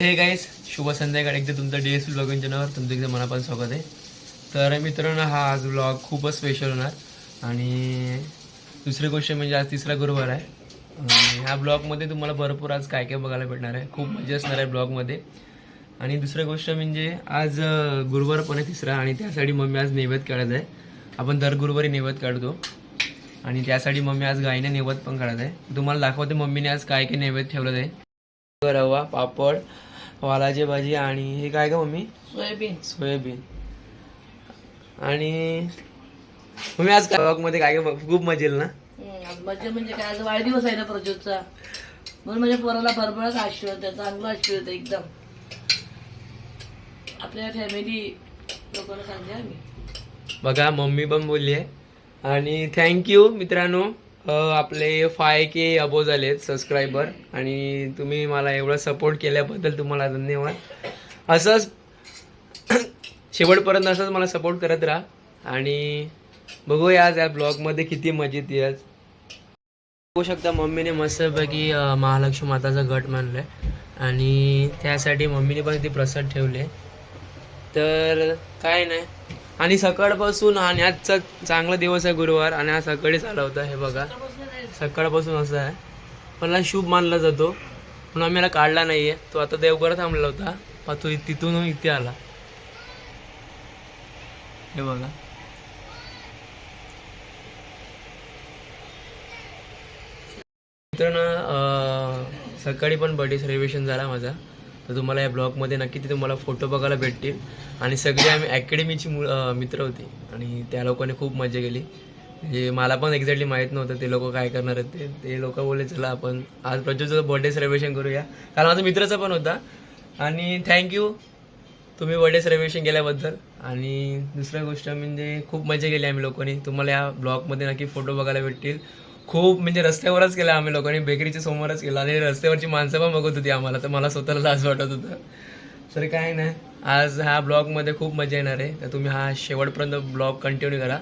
Hey guys शुभ संध्याकाळ. एकदा तुमचं डी एस ब्लॉगिंग चॅनलवर तुमचं एकदा मनापासून स्वागत आहे. तर मित्रांनो हा आज ब्लॉग खूपच स्पेशल होणार. आणि दुसरी गोष्ट म्हणजे आज तिसरा गुरुवार आहे. आणि ह्या ब्लॉगमध्ये तुम्हाला भरपूर आज काय काय बघायला भेटणार आहे. खूप मजा असणार आहे ब्लॉगमध्ये आणि दुसरी गोष्ट म्हणजे आज गुरुवार पण आहे तिसरा आणि त्यासाठी मम्मी आज नैवेद्य काढत आहे. आपण दर गुरुवारी नैवेद्य काढतो. आणि त्यासाठी मम्मी आज गायीने नैवेद्य पण काढत आहे. तुम्हाला दाखवते मम्मीने आज काय काय नैवेद्य ठेवलं आहे. रवा पापड वालाची भाजी आणि हे काय का मम्मी? सोयाबीन. सोयाबीन. आणि मम्मी आज काय मध्ये काय काय खूप मजा येईल ना मजा म्हणजे काय? आज वाढदिवस आहे ना प्रज्योतचा. म्हणून माझ्या पोराला भरभरच आशीर्वाद आहे चांगला आशीर्वाद आहे एकदम. आपल्या फॅमिली लोकांना सांगते आम्ही बघा मम्मी पण बोलली आहे. आणि थँक्यू मित्रांनो. आपले फाय के अबो झालेत सबस्क्रायबर आणि तुम्ही मला एवढा सपोर्ट केल्याबद्दल तुम्हाला धन्यवाद. असंच शेवटपर्यंत असंच मला सपोर्ट करत राहा. आणि बघूया आज या ब्लॉगमध्ये किती मजेत आहे आज बघू शकता मम्मीने मस्तपैकी महालक्ष्मी माताचा घट आहे आणि त्यासाठी मम्मीने पण ते प्रसाद ठेवले. तर काय नाही. आणि सकाळपासून आणि आजचा चांगला दिवस आहे गुरुवार आणि आज सकाळीच आला होता हे बघा. सकाळपासून असं आहे. पण हा शुभ मानला जातो. म्हणून आम्ही याला काढला नाहीये. तो आता देवघरात थांबला होता. मग तो तिथून इथे आला. हे बघा. मित्रांनो सकाळी पण बर्थडे सेलिब्रेशन झाला माझा. तर तुम्हाला या ब्लॉगमध्ये नक्की ते तुम्हाला फोटो बघायला भेटतील. आणि सगळे आम्ही अकॅडमीची मु मित्र होती. आणि त्या लोकांनी खूप मजा केली. म्हणजे मला पण एक्झॅक्टली माहीत नव्हतं ते लोक काय करणार आहेत ते. ते लोक बोलले चला आपण आज प्रज्वलचं बर्थडे सेलिब्रेशन करूया. कारण माझा मित्राचा पण होता. आणि थँक्यू तुम्ही बर्थडे सेलिब्रेशन केल्याबद्दल. आणि दुसरी गोष्ट म्हणजे खूप मजा केली आम्ही लोकांनी. तुम्हाला या ब्लॉगमध्ये नक्की फोटो बघायला भेटतील. खूप म्हणजे रस्त्यावरच केला आम्ही लोकांनी बेकरीच्या समोरच केला आणि रस्त्यावरची माणसं पण बघत होती आम्हाला तर मला स्वतःला लाज वाटत होतं. तर काय नाही आज ह्या ब्लॉगमध्ये खूप मजा येणार आहे. तर तुम्ही हा शेवटपर्यंत ब्लॉग कंटिन्यू करा.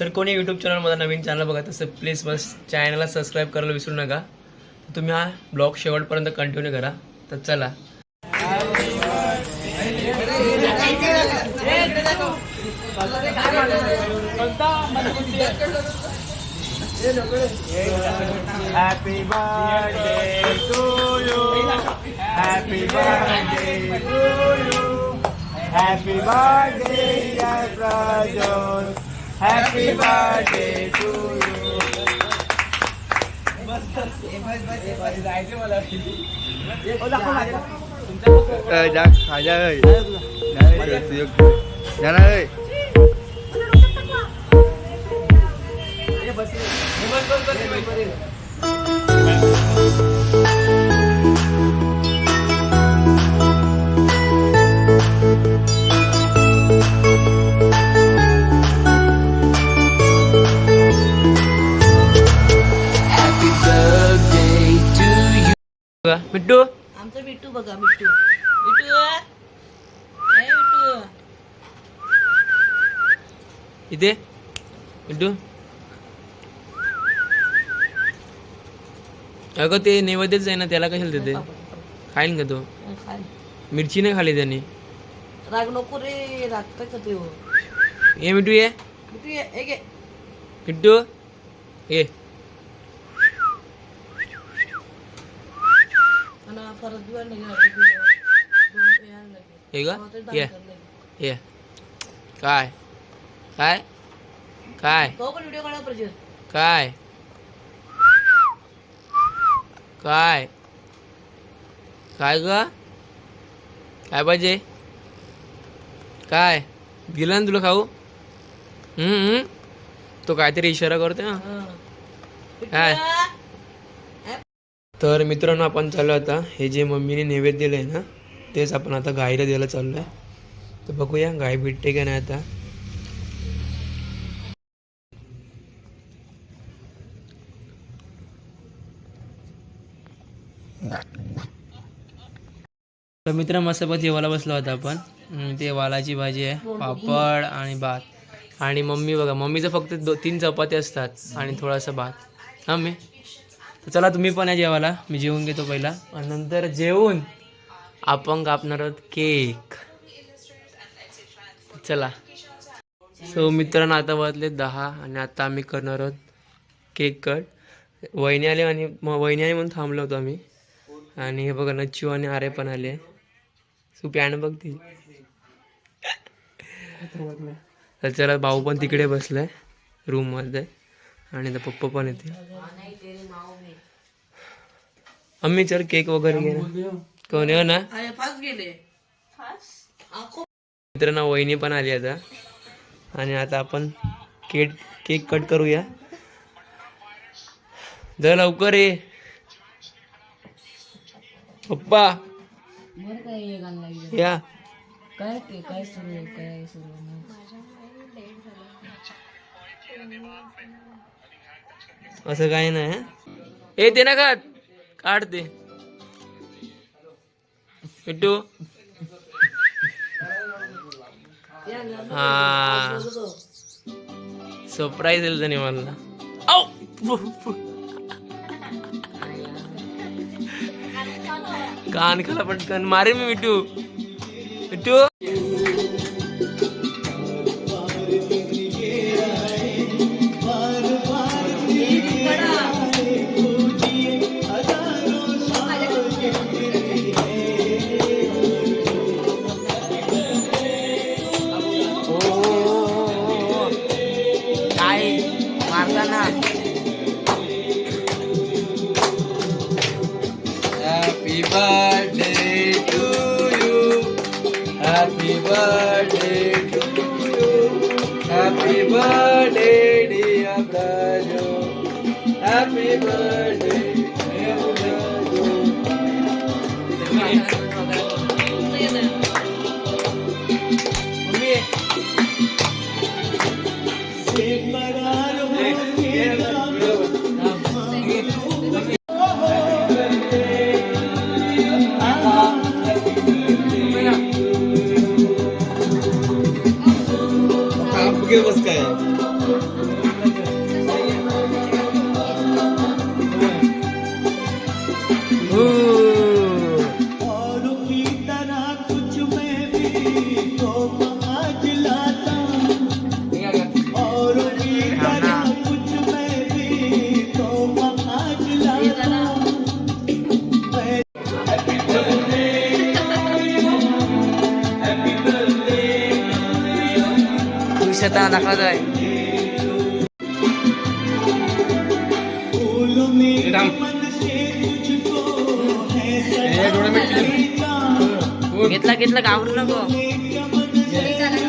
तर कोणी यूट्यूब चॅनलमध्ये नवीन चॅनल बघत असेल प्लीज बस चॅनलला सबस्क्राईब करायला विसरू नका. तुम्ही हा ब्लॉग शेवटपर्यंत कंटिन्यू करा. तर चला. Happy birthday to you. Happy birthday to you. Happy birthday, dear brother. Happy birthday to you. Ê, đã, Hải ra ơi Đã ơi मिट्टू? आमचं बिट्टू बघा बिट्टू बिट्टू ए. बिट्टू इथे? मिट्टू? अगं ते नैवेद्यच आहे ना त्याला कशाला देते? खाईन का तो? खाय. मिरची नाही खाली त्याने. राग नको रे रागतं का ते? हो. ये. मिट्टू ये ये आणि परत नाही. दोन यायला लागले. तेव्हा ते दान ये. ये. काय? काय? काय? तो पण व्हिडिओ काढा पाहिजे. काय? काय? काय ग? काय पाहिजे? काय? दिला ना तुला खाऊ? हम्म. तो काहीतरी इशारा करतोय ना. काय तर मित्रांनो आपण चाललो आता. हे जे मम्मीने नैवेद्य दिलंय ना तेच आपण आता गाईला द्यायला चाललोय. तर बघूया गाय भेटते का नाही आता. तर मित्र मस्तपैकी जेवायला बसलो होता आपण. ते वालाची भाजी आहे पापड आणि भात. आणि मम्मी बघा मम्मीचं फक्त दो तीन चपाती असतात आणि थोडासा भात. हा मी. तर चला तुम्ही पण या जेवायला. मी जेवून घेतो पहिला. आणि नंतर जेवून आपण कापणार आहोत केक. चला. सो मित्रांनो आता वाजले दहा आणि आता आम्ही करणार आहोत केक कट. वहिनी आले आणि वहिनी आली म्हणून थांबलो होतो आम्ही. आणि हे बघा नच्चू आणि आरे पण आले. सो पॅन बघ ती. चला भाऊ पण तिकडे बसलाय रूममध्ये आणि तर पप्पा पण येते अम्मी चल केक वगैरे घे. कोण येऊ ना? मित्रांनो वहिनी पण आली आता. आणि आता आपण केक केक कट करूया. जर लवकर ये. पप्पा. बरं काय हे या. काय ते काय सुरू आहे काय सुरू आहे? असं काही नाही हं? ए ते ना काढ काढ ते हा. सरप्राईज दिलं त्याने मला. आऊ! कान खाला पटकन मारे मी to you. Happy birthday, dear Happy birthday, dear खुशता दाखवत आहे फूलों में मन से तुझको है सजाता घेतला घेतला घाबरू नको तुझको है सजाता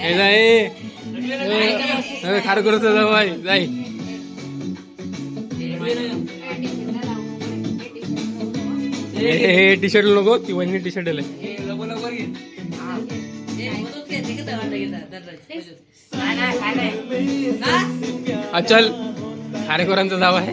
जाय खार करत जा बाई जाई. हे टी शर्ट नको ती वहिनी टी शर्ट चल. खारेखोरांचा जाव आहे